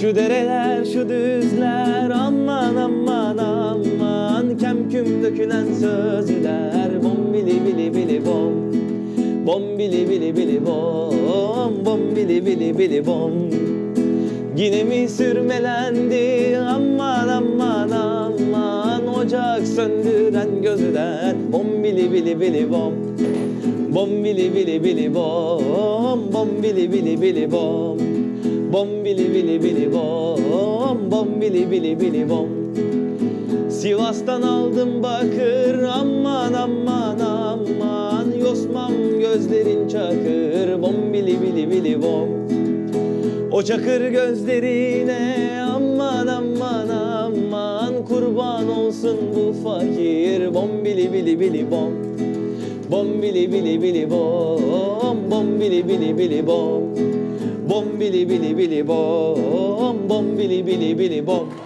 Şu dereler şu düzler aman aman aman Kem küm dökülen sözler bom bili bili bili bom Bom bili bili bili bom Bom bili bili bili bom Yine mi sürmelendi aman aman aman Ocak söndüren gözden Bom bili bili bili bom Bom bili bili bili bom Bom bili bili bili bom Bom bili bili bili bom bili bili bili bom. Sivas'tan aldım bakır aman aman aman. Yosmam gözlerin çakır Bom bili bili bili bom. O çakır gözlerine aman aman aman. Kurban olsun bu fakir Bom bili bili bili bom. Bom bili bili bili bom. Bom bili bili bili bom. Bom bili bili bili bom Bom bili bili bili bom